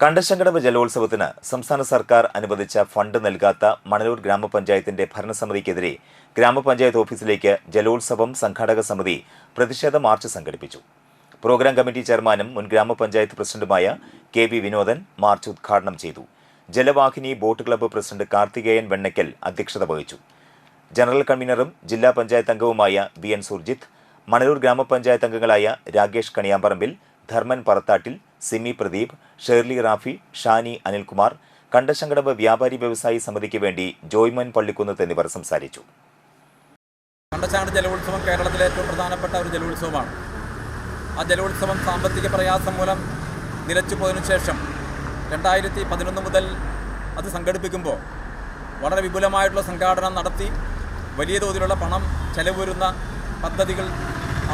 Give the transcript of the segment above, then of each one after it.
കണ്ടശങ്കടവ് ജലോത്സവത്തിന് സംസ്ഥാന സർക്കാർ അനുവദിച്ച ഫണ്ട് നൽകാത്ത മണലൂർ ഗ്രാമപഞ്ചായത്തിന്റെ ഭരണസമിതിക്കെതിരെ ഗ്രാമപഞ്ചായത്ത് ഓഫീസിലേക്ക് ജലോത്സവം സംഘാടക സമിതി പ്രതിഷേധ മാർച്ച് സംഘടിപ്പിച്ചു. പ്രോഗ്രാം കമ്മിറ്റി ചെയർമാനും മുൻ ഗ്രാമപഞ്ചായത്ത് പ്രസിഡന്റുമായ കെ വി വിനോദൻ മാർച്ച് ഉദ്ഘാടനം ചെയ്തു. Jalavahini boat club president Karthikeyan Vennaykkal അധ്യക്ഷത വഹിച്ചു. ജനറൽ കൺവീനറും ജില്ലാ പഞ്ചായത്ത് അംഗവുമായ വി എൻ സുർജിത്ത് മണലൂർ ഗ്രാമപഞ്ചായത്ത് അംഗങ്ങളായ രാകേഷ് കണിയാമ്പറമ്പിൽ ധർമ്മൻ പറത്താട്ടിൽ സിമി പ്രദീപ് ഷേർലി റാഫി ഷാനി അനിൽകുമാർ കണ്ടശങ്കടവ് വ്യാപാരി വ്യവസായി സമിതിക്ക് വേണ്ടി ജോയ്മൻ പള്ളിക്കുന്നത്ത് എന്നിവർ സംസാരിച്ചു. കണ്ടശാണ് ജലോത്സവം കേരളത്തിലെ ഏറ്റവും പ്രധാനപ്പെട്ട ഒരു ജലോത്സവമാണ്. ആ ജലോത്സവം സാമ്പത്തിക പ്രയാസം മൂലം നിലച്ചു പോയതിനു ശേഷം രണ്ടായിരത്തി പതിനൊന്ന് മുതൽ അത് സംഘടിപ്പിക്കുമ്പോൾ വളരെ വിപുലമായിട്ടുള്ള സംഘാടനം നടത്തി വലിയ തോതിലുള്ള പണം ചെലവ് വരുന്ന പദ്ധതികൾ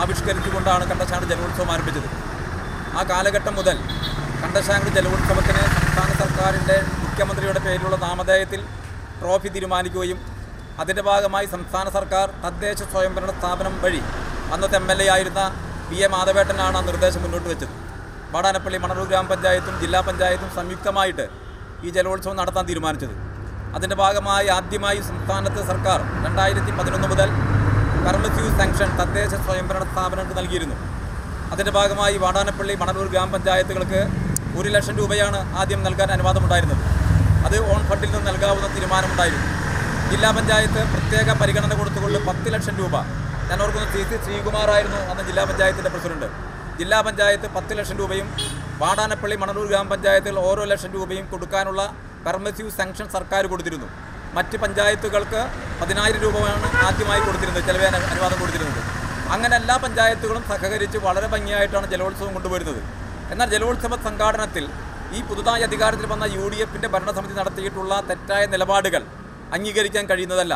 ആവിഷ്കരിച്ചുകൊണ്ടാണ് കണ്ടശാണ് ജലോത്സവം ആരംഭിച്ചത്. ആ കാലഘട്ടം മുതൽ കണ്ടശാങ്കട് ജലോത്സവത്തിന് സംസ്ഥാന സർക്കാരിന്റെ മുഖ്യമന്ത്രിയുടെ പേരിലുള്ള നാമധേയത്തിൽ ട്രോഫി തീരുമാനിക്കുകയും അതിന്റെ ഭാഗമായി സംസ്ഥാന സർക്കാർ തദ്ദേശ സ്വയംഭരണ സ്ഥാപനം വഴി അന്നത്തെ എം എൽ എ ആയിരുന്ന പി എ മാധവേട്ടനാണ് ആ നിർദ്ദേശം മുന്നോട്ട് വെച്ചത്. വാടാനപ്പള്ളി മണലൂർ ഗ്രാമപഞ്ചായത്തും ജില്ലാ പഞ്ചായത്തും സംയുക്തമായിട്ട് ഈ ജലോത്സവം നടത്താൻ തീരുമാനിച്ചത്. അതിന്റെ ഭാഗമായി ആദ്യമായി സംസ്ഥാനത്ത് സർക്കാർ രണ്ടായിരത്തി പതിനൊന്ന് മുതൽ പെർമിസീവ് സാങ്ഷൻ തദ്ദേശ സ്വയംഭരണ സ്ഥാപനങ്ങൾക്ക് നൽകിയിരുന്നു. അതിന്റെ ഭാഗമായി വാടാനപ്പള്ളി മണലൂർ ഗ്രാമപഞ്ചായത്തുകൾക്ക് ഒരു ലക്ഷം രൂപയാണ് ആദ്യം നൽകാൻ അനുവാദമുണ്ടായിരുന്നത്. അത് ഓൺ ഫണ്ടിൽ നിന്ന് നൽകാവുന്ന തീരുമാനമുണ്ടായിരുന്നു. ജില്ലാ പഞ്ചായത്ത് പ്രത്യേക പരിഗണന കൊടുത്തുകൊണ്ട് പത്ത് ലക്ഷം രൂപ. ഞാൻ ഓർക്കുന്നു സി സി ശ്രീകുമാറായിരുന്നു അന്ന് ജില്ലാ പഞ്ചായത്തിന്റെ പ്രസിഡന്റ്. ജില്ലാ പഞ്ചായത്ത് പത്ത് ലക്ഷം രൂപയും വാടാനപ്പള്ളി മണലൂർ ഗ്രാമപഞ്ചായത്തുകൾ ഓരോ ലക്ഷം രൂപയും കൊടുക്കാനുള്ള പെർമിസീവ് സാങ്ഷൻ സർക്കാർ കൊടുത്തിരുന്നു. മറ്റ് പഞ്ചായത്തുകൾക്ക് പതിനായിരം രൂപയാണ് ആദ്യമായി കൊടുത്തിരുന്നത് ചിലവേ അനുവാദം കൊടുത്തിരുന്നത്. അങ്ങനെ എല്ലാ പഞ്ചായത്തുകളും സഹകരിച്ച് വളരെ ഭംഗിയായിട്ടാണ് ജലോത്സവം കൊണ്ടുവരുന്നത്. എന്നാൽ ജലോത്സവ സംഘാടനത്തിൽ ഈ പുതുതായി അധികാരത്തിൽ വന്ന യു ഡി എഫിന്റെ ഭരണസമിതി നടത്തിയിട്ടുള്ള തെറ്റായ നിലപാടുകൾ അംഗീകരിക്കാൻ കഴിയുന്നതല്ല.